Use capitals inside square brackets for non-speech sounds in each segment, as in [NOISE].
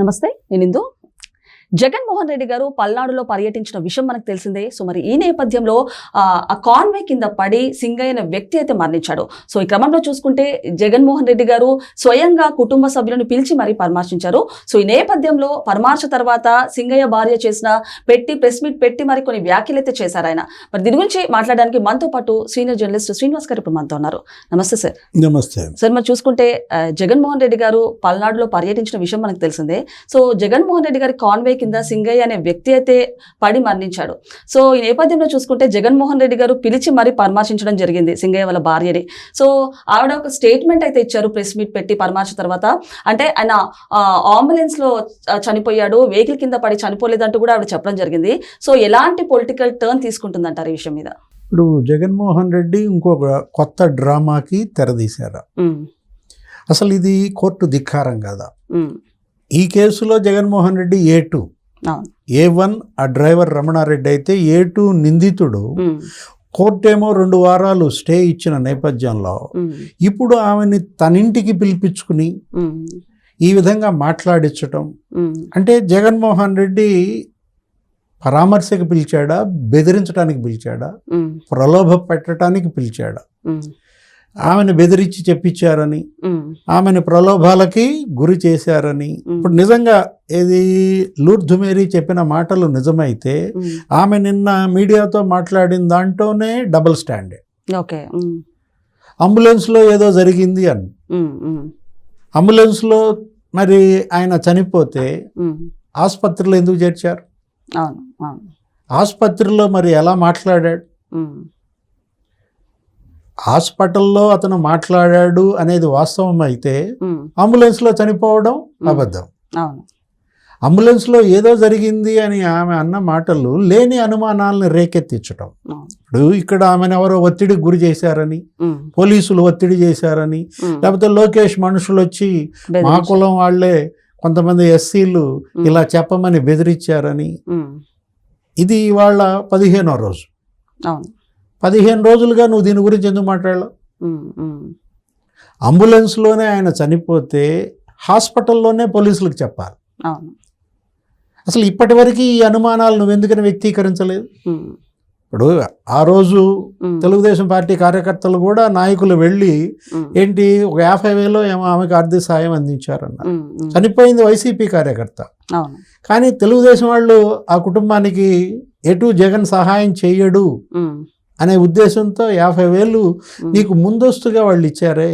నమస్తే నేను ఇందు జగన్మోహన్ రెడ్డి గారు పల్నాడులో పర్యటించిన విషయం మనకు తెలిసిందే. సో మరి ఈ నేపథ్యంలో ఆ, కాన్వే కింద పడి సింగయ్య అనే వ్యక్తి అయితే మరణించాడు. సో ఈ క్రమంలో చూసుకుంటే జగన్మోహన్ రెడ్డి గారు స్వయంగా కుటుంబ సభ్యులను పిలిచి మరీ పరామర్శించారు. సో ఈ నేపథ్యంలో పరామర్శ తర్వాత సింగయ్య భార్య చేసిన పెట్టి ప్రెస్ మీట్ పెట్టి మరి కొన్ని వ్యాఖ్యలు అయితే చేశారు ఆయన. మరి దీని గురించి మాట్లాడడానికి మనతో పాటు సీనియర్ జర్నలిస్ట్ శ్రీనివాస్ గారు ఇప్పుడు మనతో ఉన్నారు. నమస్తే సార్. నమస్తే. సార్ మరి చూసుకుంటే జగన్మోహన్ రెడ్డి గారు పల్నాడులో పర్యటించిన విషయం మనకు తెలిసిందే. సో జగన్మోహన్ రెడ్డి గారి కాన్వే కింద సింగయ్య అనే వ్యక్తి అయితే పడి మరణించాడు. సో ఈ నేపథ్యంలో చూసుకుంటే జగన్మోహన్ రెడ్డి గారు పిలిచి మరీ పరామర్శించడం జరిగింది సింగయ్య వాళ్ళ భార్యని. సో ఆవిడ ఒక స్టేట్మెంట్ అయితే ఇచ్చారు ప్రెస్ మీట్ పెట్టి పరామర్శ తర్వాత. అంటే ఆయన అంబులెన్స్లో ఆ, చనిపోయాడు వెహికల్ కింద పడి చనిపోలేదంటూ కూడా ఆవిడ చెప్పడం జరిగింది. సో ఎలాంటి పొలిటికల్ టర్న్ తీసుకుంటుందంటారు ఈ విషయం మీద? ఇప్పుడు జగన్మోహన్ రెడ్డి ఇంకొక కొత్త డ్రామాకి తెరదీశారు. అసలు ఇది కోర్టు ధిక్కారం కదా? ఈ కేసులో Jaganmohan Reddy A two? A one ఆ డ్రైవర్ రమణారెడ్డి అయితే ఏ టూ నిందితుడు. కోర్టు ఏమో రెండు వారాలు స్టే ఇచ్చిన నేపథ్యంలో ఇప్పుడు ఆమెని తనింటికి పిలిపించుకుని ఈ విధంగా మాట్లాడించటం. అంటే జగన్మోహన్ రెడ్డి పరామర్శకు పిలిచాడా బెదిరించడానికి పిలిచాడా ప్రలోభ పెట్టడానికి పిలిచాడా? ఆమెను బెదిరించి చెప్పించారని ఆమెను ప్రలోభాలకి గురి చేశారని. ఇప్పుడు నిజంగా ఏది లూర్ధు మేరీ చెప్పిన మాటలు నిజమైతే ఆమె నిన్న మీడియాతో మాట్లాడిన దాంట్లోనే డబుల్ స్టాండ్. ఓకే. అంబులెన్స్లో ఏదో జరిగింది అని. అంబులెన్స్లో మరి ఆయన చనిపోతే ఆసుపత్రిలో ఎందుకు చేర్చారు? ఆసుపత్రిలో మరి ఎలా మాట్లాడాడు? హాస్పిటల్లో అతను మాట్లాడాడు అనేది వాస్తవం అయితే అంబులెన్స్లో చనిపోవడం అబద్ధం. అంబులెన్స్లో ఏదో జరిగింది అని ఆమె అన్న మాటలు లేని అనుమానాలను రేకెత్తించటం. అవును. ఇప్పుడు ఇక్కడ ఆమెను ఎవరో ఒత్తిడికి గురి చేశారని పోలీసులు ఒత్తిడి చేశారని లేకపోతే లోకేష్ మనుషులు వచ్చి మా. కులం వాళ్ళే కొంతమంది ఎస్సీలు ఇలా చెప్పమని బెదిరించారని. ఇది ఇవాళ పదిహేనో రోజు. పదిహేను రోజులుగా నువ్వు దీని గురించి ఎందుకు మాట్లాడలేవు? అంబులెన్స్లోనే ఆయన చనిపోతే హాస్పిటల్లోనే పోలీసులకు చెప్పాలి. అసలు ఇప్పటివరకు ఈ అనుమానాలు నువ్వు ఎందుకని వ్యక్తీకరించలేదు? ఇప్పుడు ఆ రోజు తెలుగుదేశం పార్టీ కార్యకర్తలు కూడా నాయకులు వెళ్ళి ఏంటి ఒక యాభై వేలో ఏమో ఆమెకు ఆర్థిక సాయం అందించారన్న చనిపోయింది వైసీపీ కార్యకర్త. కానీ తెలుగుదేశం వాళ్ళు ఆ కుటుంబానికి ఎటు జగన్ సహాయం చెయ్యడు ఉమ్, అనే ఉద్దేశంతో యాభై వేలు నీకు ముందస్తుగా వాళ్ళు ఇచ్చారే.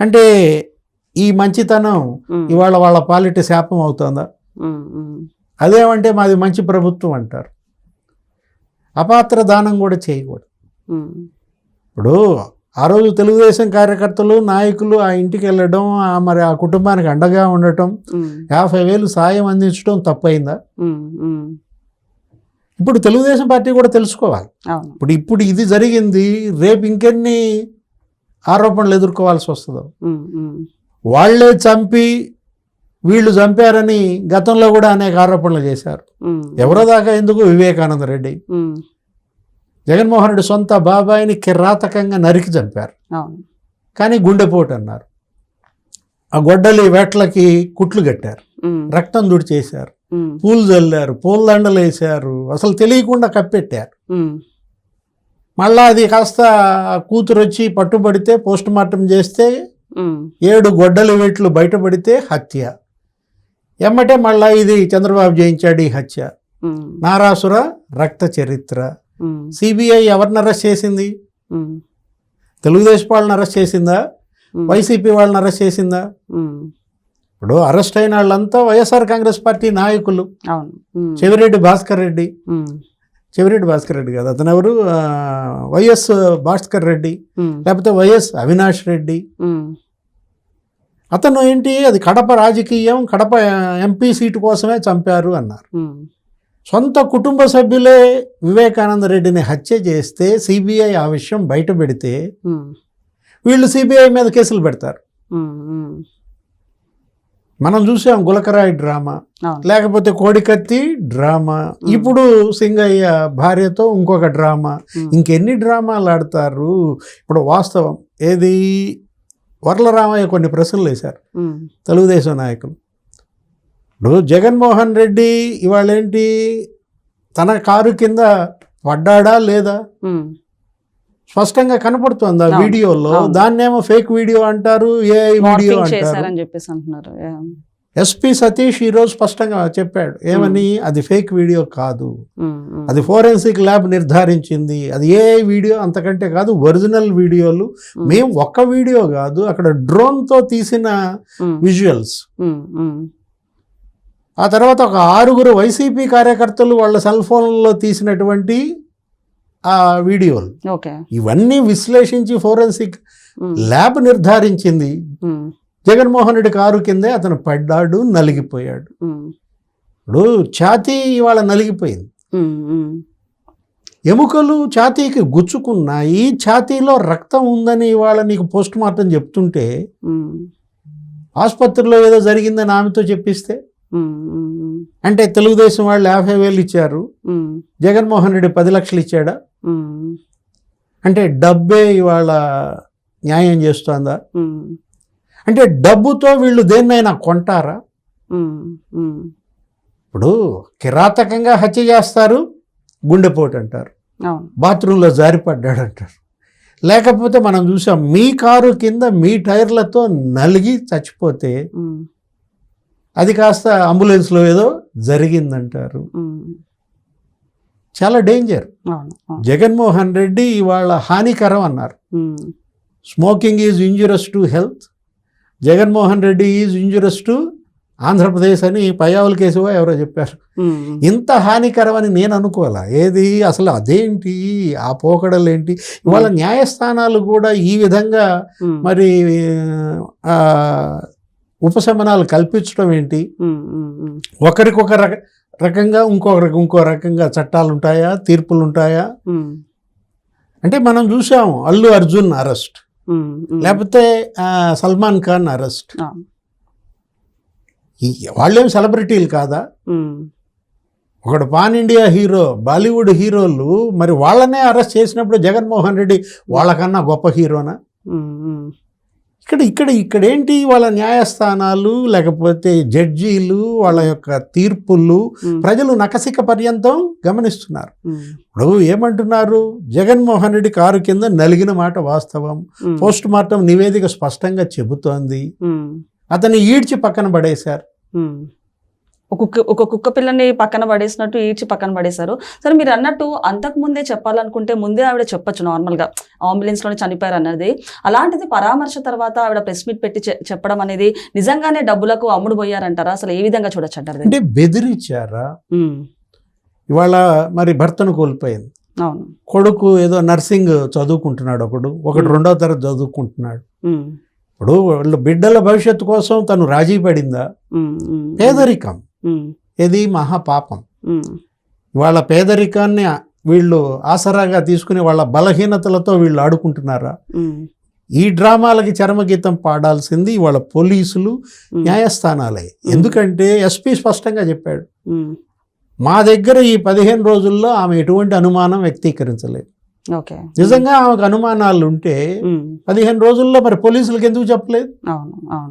అంటే ఈ మంచితనం ఇవాళ వాళ్ళ పాలిట శాపం అవుతుందా? అదేమంటే మాది మంచి ప్రభుత్వం అంటారు. అపాత్ర దానం కూడా చేయకూడదు. ఇప్పుడు ఆ రోజు తెలుగుదేశం కార్యకర్తలు నాయకులు ఆ ఇంటికి వెళ్ళడం ఆ మరి ఆ కుటుంబానికి అండగా ఉండటం యాభై వేలు సాయం అందించడం తప్పైందా? ఇప్పుడు తెలుగుదేశం పార్టీ కూడా తెలుసుకోవాలి. ఇప్పుడు ఇప్పుడు ఇది జరిగింది రేపు ఇంకెన్ని ఆరోపణలు ఎదుర్కోవాల్సి వస్తుందో. వాళ్ళే చంపి వీళ్ళు చంపారని గతంలో కూడా అనేక ఆరోపణలు చేశారు. ఎవరో దాకా ఎందుకు? వివేకానంద రెడ్డి. జగన్మోహన్ రెడ్డి సొంత బాబాయిని కిరాతకంగా నరికి చంపారు. కానీ గుండెపోటు అన్నారు. ఆ గొడ్డలి వేట్లకి కుట్లు కట్టారు. రక్తం దుడి పూలు చల్లారు పూలదండలు వేశారు. అసలు తెలియకుండా కప్పెట్టారు. మళ్ళా అది కాస్త కూతురు వచ్చి పట్టుబడితే పోస్ట్ మార్టం చేస్తే ఏడు గొడ్డలి వేట్లు బయటపడితే హత్య. ఎమ్మటే మళ్ళా ఇది చంద్రబాబు జయించాడు ఈ హత్య. నారాసుర రక్త చరిత్ర. సిబిఐ ఎవరిని అరెస్ట్ చేసింది? తెలుగుదేశం వాళ్ళని అరెస్ట్ చేసిందా? వైసీపీ వాళ్ళని అరెస్ట్ చేసిందా? ఇప్పుడు అరెస్ట్ అయిన వాళ్ళంతా వైఎస్ఆర్ కాంగ్రెస్ పార్టీ నాయకులు. చెవిరెడ్డి భాస్కర్ రెడ్డి. చెవిరెడ్డి భాస్కర్ రెడ్డి కాదు అతను ఎవరు? వైఎస్ భాస్కర్ రెడ్డి. లేకపోతే వైఎస్ అవినాష్ రెడ్డి. అతను ఏంటి? అది కడప రాజకీయం కడప ఎంపీ సీటు కోసమే చంపారు అన్నారు. సొంత కుటుంబ సభ్యులే వివేకానంద రెడ్డిని హత్య చేస్తే సిబిఐ ఆ విషయం బయట పెడితే వీళ్ళు సిబిఐ మీద కేసులు పెడతారు. మనం చూసాం గులకరాయి డ్రామా. లేకపోతే కోడికత్తి డ్రామా. ఇప్పుడు సింగయ్య భార్యతో ఇంకొక డ్రామా. ఇంకెన్ని డ్రామాలు ఆడతారు? ఇప్పుడు వాస్తవం. ఏది? వరలరామయ్య కొన్ని ప్రశ్నలు వేశారు. తెలుగుదేశం నాయకులు. ఇప్పుడు జగన్మోహన్ రెడ్డి ఇవాళ ఏంటి తన కారు కింద పడ్డాడా లేదా? స్పష్టంగా కనపడుతుంది ఆ వీడియోలో. దాన్నేమో ఫేక్ వీడియో అంటారు ఏ వీడియో అంటారు. చెప్పేసి అంటున్నారు. ఎస్పి సతీష్ ఈరోజు స్పష్టంగా చెప్పాడు. ఏమని? అది ఫేక్ వీడియో కాదు. ఉమ్, ఉమ్, అది ఫోరెన్సిక్ ల్యాబ్ నిర్ధారించింది. అది ఏ వీడియో అంతకంటే కాదు ఒరిజినల్ వీడియోలు మేము ఒక్క వీడియో కాదు అక్కడ డ్రోన్తో తీసిన విజువల్స్ ఆ తర్వాత ఒక ఆరుగురు వైసీపీ కార్యకర్తలు వాళ్ళ సెల్ ఫోన్లలో తీసినటువంటి ఆ వీడియోలు. ఇవన్నీ విశ్లేషించి ఫోరెన్సిక్ ల్యాబ్ నిర్ధారించింది. జగన్మోహన్ రెడ్డి కారు కిందే అతను పడ్డాడు నలిగిపోయాడు. ఇప్పుడు ఛాతీ ఇవాళ నలిగిపోయింది. ఎముకలు ఛాతీకి గుచ్చుకున్నాయి ఛాతీలో రక్తం ఉందని ఇవాళ నీకు పోస్ట్ మార్టం చెప్తుంటే ఆసుపత్రిలో ఏదో జరిగిందని ఆమెతో చెప్పిస్తే? అంటే తెలుగుదేశం వాళ్ళు యాభై వేలు ఇచ్చారు. జగన్మోహన్ రెడ్డి పది లక్షలు ఇచ్చాడా? అంటే డబ్బే ఇవాళ న్యాయం చేస్తోందా? అంటే డబ్బుతో వీళ్ళు దేన్నైనా కొంటారా? ఇప్పుడు కిరాతకంగా హత్య చేస్తారు గుండెపోటు అంటారు బాత్రూంలో జారిపడ్డాడు అంటారు. లేకపోతే మనం చూసాం మీ కారు కింద మీ టైర్లతో నలిగి చచ్చిపోతే అది కాస్త అంబులెన్స్లో ఏదో జరిగిందంటారు. చాలా డేంజర్. జగన్మోహన్ రెడ్డి ఇవాళ హానికరం అన్నారు. Smoking is injurious to health. Jaganmohan Reddy is injurious to Andhra Pradesh అని పయ్యావుల కేశవ ఎవరో చెప్పారు. ఇంత హానికరం అని నేను అనుకోవాలా? ఏది అసలు అదేంటి? ఆ పోకడలు ఏంటి ఇవాళ న్యాయస్థానాలు కూడా ఈ విధంగా మరి ఉపశమనాలు కల్పించడం ఏంటి? ఒకరికొక రక రకంగా ఇంకొకరికి ఇంకో రకంగా చట్టాలు ఉంటాయా తీర్పులు ఉంటాయా అంటే మనం చూసాము అల్లు అర్జున్ అరెస్ట్. లేకపోతే సల్మాన్ ఖాన్ అరెస్ట్. వాళ్ళేం సెలబ్రిటీలు కాదా? ఒకడు పాన్ ఇండియా హీరో బాలీవుడ్ హీరోలు మరి వాళ్ళనే అరెస్ట్ చేసినప్పుడు జగన్మోహన్ రెడ్డి వాళ్ళకన్నా గొప్ప హీరోనా? ఇక్కడ ఇక్కడ ఇక్కడ ఏంటి వాళ్ళ న్యాయస్థానాలు లేకపోతే జడ్జీలు వాళ్ళ యొక్క తీర్పులు ప్రజలు నకసిక పర్యంతం గమనిస్తున్నారు. ఇప్పుడు ఏమంటున్నారు? జగన్మోహన్ రెడ్డి కారు కింద నలిగిన మాట వాస్తవం. పోస్ట్ మార్టం నివేదిక స్పష్టంగా చెబుతోంది. అతన్ని ఈడ్చి పక్కన పడేశారు. ఉమ్. ఒక కుక్క పిల్లని పక్కన పడేసినట్టు ఈడ్చి పక్కన పడేశారు. సరే మీరు అన్నట్టు అంతకు ముందే చెప్పాలనుకుంటే ముందే ఆవిడ చెప్పొచ్చు నార్మల్గా. అంబులెన్స్లోనే చనిపోయారు అన్నది. అలాంటిది పరామర్శ తర్వాత ఆవిడ ప్రెస్ మీట్ పెట్టి చెప్పడం అనేది నిజంగానే డబ్బులకు అమ్ముడు పోయారంటారా? అసలు ఏ విధంగా చూడొచ్చు అంటారు? అంటే బెదిరించారా? ఇవాళ మరి భర్తను కోల్పోయింది. అవును. కొడుకు ఏదో నర్సింగ్ చదువుకుంటున్నాడు ఒకడు. ఒకడు. రెండో తరగతి చదువుకుంటున్నాడు. ఇప్పుడు వాళ్ళ బిడ్డల భవిష్యత్తు కోసం తను రాజీ పడిందా? పేదరికం. ఇది మహాపాపం. వాళ్ళ పేదరికాన్ని వీళ్ళు ఆసరాగా తీసుకుని వాళ్ళ బలహీనతలతో వీళ్ళు ఆడుకుంటున్నారా? ఈ డ్రామాలకి చరమగీతం పాడాల్సింది వాళ్ళ పోలీసులు న్యాయస్థానాలే. ఎందుకంటే ఎస్పీ స్పష్టంగా చెప్పాడు. మా దగ్గర ఈ పదిహేను రోజుల్లో ఆమె ఎటువంటి అనుమానం వ్యక్తీకరించలేదు. నిజంగా ఆమెకు అనుమానాలు ఉంటే పదిహేను రోజుల్లో మరి పోలీసులకు ఎందుకు చెప్పలేదు?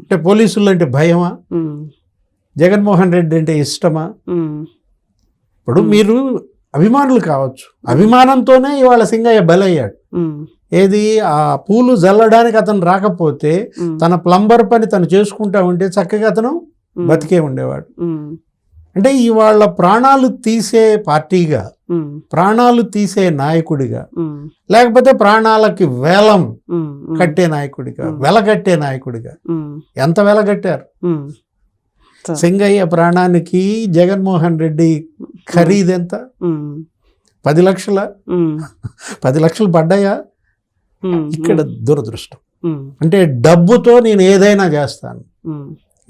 అంటే పోలీసులు అంటే భయమా? జగన్మోహన్ రెడ్డి అంటే ఇష్టమా? ఇప్పుడు. మీరు అభిమానులు కావచ్చు. అభిమానంతోనే ఇవాళ సింగయ్య బలయ్యాడు. ఏది? ఆ పూలు జల్లడానికి అతను రాకపోతే తన ప్లంబర్ పని తను చేసుకుంటా ఉంటే చక్కగా అతను బతికే ఉండేవాడు. అంటే ఇవాళ ప్రాణాలు తీసే పార్టీగా ప్రాణాలు తీసే నాయకుడిగా లేకపోతే ప్రాణాలకి వేలం కట్టే నాయకుడిగా. వెలగట్టే నాయకుడిగా ఎంత వెలగట్టారు? సింగయ్య ప్రాణానికి జగన్మోహన్ రెడ్డి ఖరీదు ఎంత? ఉమ్, పది లక్షల? పది లక్షలు పడ్డాయా? ఇక్కడ దురదృష్టం. అంటే డబ్బుతో నేను ఏదైనా చేస్తాను.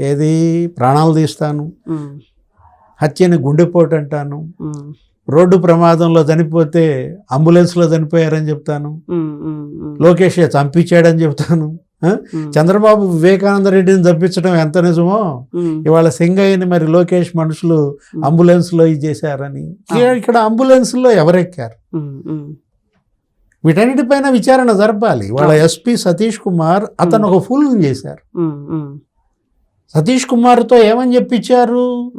ఏది? ప్రాణాలు తీస్తాను. హత్యని గుండెపోటు అంటాను. రోడ్డు ప్రమాదంలో చనిపోతే అంబులెన్స్లో చనిపోయారని చెప్తాను. లోకేష్ చంపించాడని చెప్తాను. చంద్రబాబు వివేకానంద రెడ్డిని చంపించడం ఎంత నిజమో? ఇవాళ సింగయ్యని మరి లోకేష్ మనుషులు అంబులెన్స్లో ఇది చేశారని. ఇక్కడ- ఇక్కడ అంబులెన్స్లో ఎవరెక్కారు? వీటన్నిటిపైన విచారణ జరపాలి. వాళ్ళ ఎస్పీ సతీష్ కుమార్ అతను ఒక ఫుల్ చేశారు. సతీష్ కుమార్తో ఏమని చెప్పించారు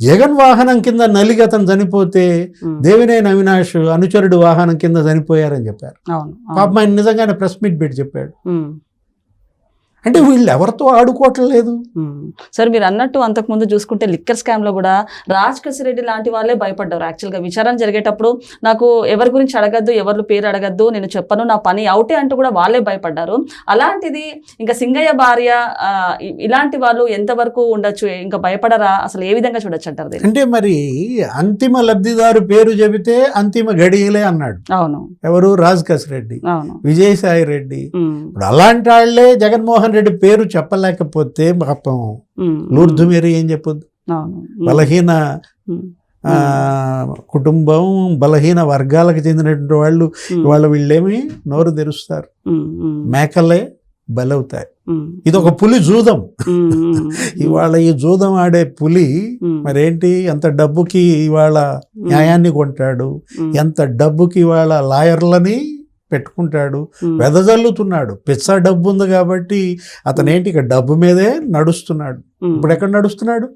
జగన్ వాహనం కింద నలిగి అతను చనిపోతే దేవినేని అవినాష్ అనుచరుడు వాహనం కింద చనిపోయారని చెప్పారు. పాపం ఆయన నిజంగానే ప్రెస్ మీట్ పెట్టి చెప్పాడు. అంటే వీళ్ళు ఎవరితో ఆడుకోవట్లేదు. సార్ మీరు అన్నట్టు అంతకుముందు చూసుకుంటే లిక్కర్ స్కామ్లో కూడా రాజ్ రెడ్డి లాంటి వాళ్ళే భయపడ్డారు. యాక్చువల్గా విచారణ జరిగేటప్పుడు నాకు ఎవరి గురించి అడగద్దు ఎవరి పేరు అడగద్దు నేను చెప్పను నా పని అవుటే అంటూ కూడా వాళ్ళే భయపడ్డారు. అలాంటిది ఇంకా సింగయ్య భార్య ఇలాంటి వాళ్ళు ఎంతవరకు ఉండొచ్చు? ఇంకా భయపడరా? అసలు ఏ విధంగా చూడొచ్చు అంటారు అంటే మరి అంతిమ లబ్ధిదారు పేరు చెబితే అంతిమ గడియలే అన్నాడు. అవును. ఎవరు? రాజ్ రెడ్డి అవును. విజయసాయి రెడ్డి. ఇప్పుడు అలాంటి వాళ్ళే జగన్మోహన్ రెడ్డి పేరు చెప్పలేకపోతే పాపం లూర్దు మేరీ ఏం చెప్పొద్దు? బలహీన కుటుంబం బలహీన వర్గాలకు చెందినటువంటి వాళ్ళు ఇవాళ వీళ్ళేమి నోరు తెరుస్తారు. మేకలే బలవుతాయి. ఇది ఒక పులి జూదం. ఇవాళ ఈ జూదం ఆడే పులి మరేంటి? ఎంత డబ్బుకి ఇవాళ న్యాయాన్ని కొంటాడు? ఎంత డబ్బుకి ఇవాళ లాయర్లని పెట్టుకుంటాడు వెదజల్లుతున్నాడు. పిచ్చ డబ్బు ఉంది కాబట్టి అతనేంటి ఇక డబ్బు మీదే నడుస్తున్నాడు. ఇప్పుడు ఎక్కడ నడుస్తున్నాడు?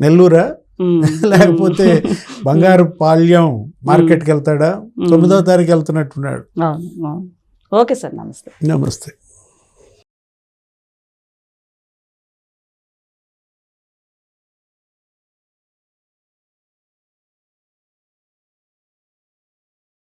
నెల్లూరా? [LAUGHS] లేకపోతే బంగారు పాల్యం మార్కెట్కి వెళ్తాడా. తొమ్మిదో తారీఖు వెళ్తున్నట్టున్నాడు. ఓకే సార్ నమస్తే. నమస్తే.